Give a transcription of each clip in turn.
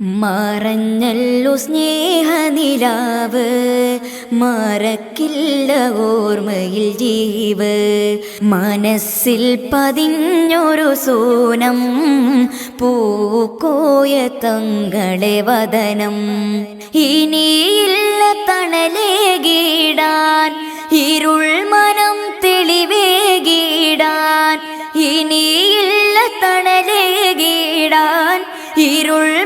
മറഞ്ഞല്ലു സ്നേഹനിലാവ് മറക്കില്ല ഓർമ്മയിൽ ജീവ്. മനസ്സിൽ പതിഞ്ഞൊരു സൂനം പൂക്കോയ തങ്ങളെ വദനം. ഇനിയില്ല തണലേ ഗീടാൻ ഇരുൾ മനം തെളിവേകിടാൻ ഇനിയില്ല തണലേ ഗീടാൻ ഇരുൾ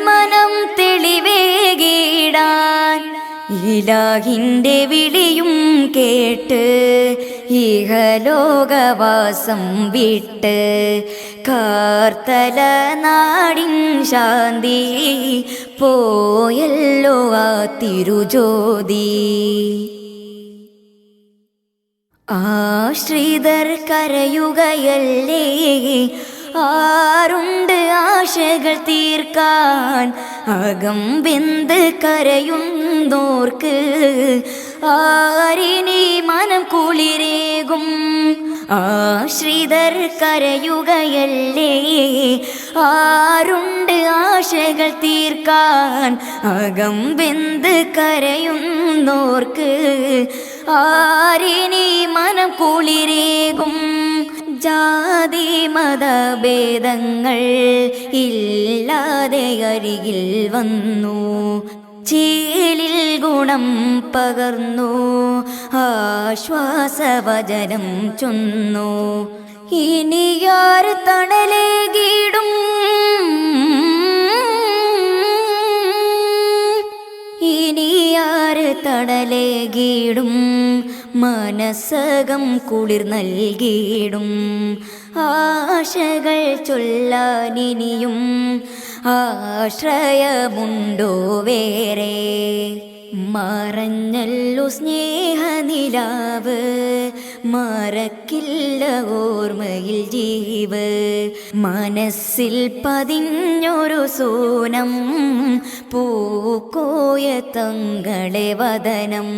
ഇലാഹിന്റെ വിളിയും കേട്ട് ഇഹലോകവാസം വിട്ട് കാർത്തല നാടിൻ ശാന്തി പോയല്ലോ ആ തിരുജ്യോതി. ആശ്രിതർ കരയുകയല്ലേ ആരുണ്ട് ആശകൾ തീർക്കാൻ? അകം വെന്ത് കരയുന്നോർക്ക് ആരിനി മനം കുളിരേകും? ആശ്രിതർ കരയുകയല്ലേ? ആരുണ്ട് ആശകൾ തീർക്കാൻ? അകം വെന്ത് കരയുന്നോർക്ക് ആരിനി മനം കുളിരേകും? മതഭേദങ്ങൾ ഇല്ലാതെ അരികിൽ വന്നു. ചേലിൽ ഗുണം പകർന്നു. ആശ്വാസവചനം ചൊന്നു. ഇനിയാർ തണലേകിടും? ഇനിയാറ് തടലേകിടും മനസ്സകം കുളിർ നൽകിയിടും. ആശകൾ ചൊല്ലാനിനിയും ആശ്രയമുണ്ടോ വേറെ? മറഞ്ഞല്ലു സ്നേഹനിലാവ്. മറക്കില്ല ഓർമ്മയിൽ ജീവ്. മനസ്സിൽ പതിഞ്ഞൊരു സൂനം പൂക്കോയ തങ്ങളെ വദനം.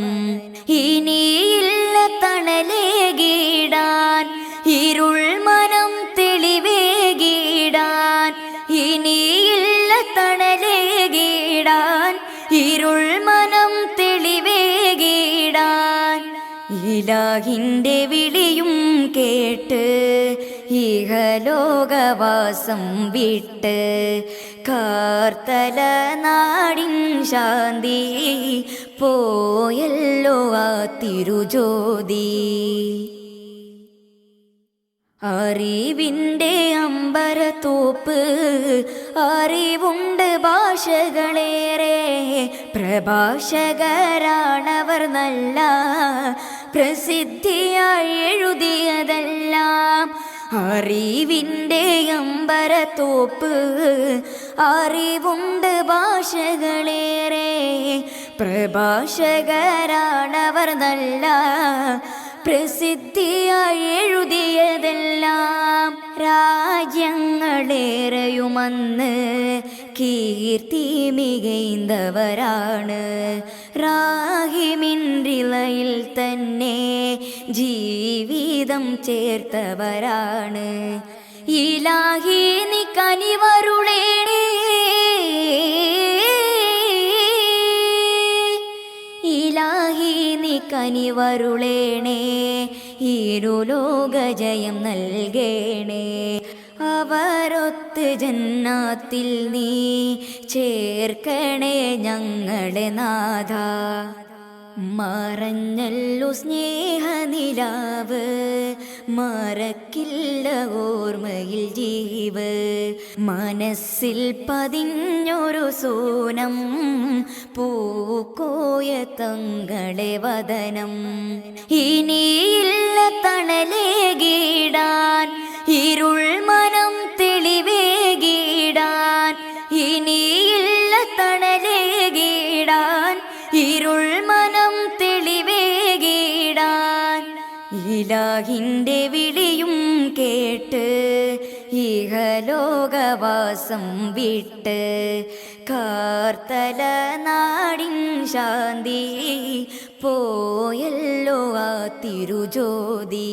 ഇനിയില്ല തണലേ ഗീടാൻ ഇരുൾ മനം തെളിവേകിടാൻ ഇനിയില്ല തണലേ ഇലാഹിന്റെ വിളിയും കേട്ട് ഇഹലോകവാസം വിട്ട് കാർത്തല നാടിൻ ശാന്തി പോയല്ലോ ആ തിരുജ്യോതി. അറിവിന്റെ അമ്പരത്തോപ്പ് അറിവുണ്ട് ഭാഷകളേറെ. പ്രഭാഷകരാണവർ നല്ല പ്രസിദ്ധിയായി എഴുതിയതെല്ലാം അറിവിന്റെ അമ്പരത്തോപ്പ് അറിവുണ്ട് ഭാഷകളേറെ. പ്രഭാഷകരാണവർ നല്ല പ്രസിദ്ധിയായി എഴുതിയതെല്ലാം രാജ്യങ്ങളേറെയുമന്ന് കീർത്തി മികൈന്തവരാണ്. റാഹിമിൻറിലയിൽ തന്നെ ജീവിതം ചേർത്തവരാണ്. ഇലാഹി നീ കനിവരുളേണേ. ഇലാഹി നീ കനിവരുളേണേ. ഇരുലോകജയം നൽകേണേ. അവരൊത്ത് ജന്നാത്തിൽ നീ ചേർക്കണേ ഞങ്ങളെ നാഥ. മറഞ്ഞല്ലു സ്നേഹനിലാവ് മറക്കില്ല ഓർമ്മയിൽ ജീവ്. മനസ്സിൽ പതിഞ്ഞൊരു സൂനം പൂക്കോയ തങ്ങളെ വദനം. ഇനിയില്ല തണലേ ഇലാഹിന്റെ വിളിയും കേട്ട് ഇഹലോകവാസം വിട്ട് കാർത്തല നാടിൻ ശാന്തി പോയല്ലോ ആ തിരുജ്യോതി.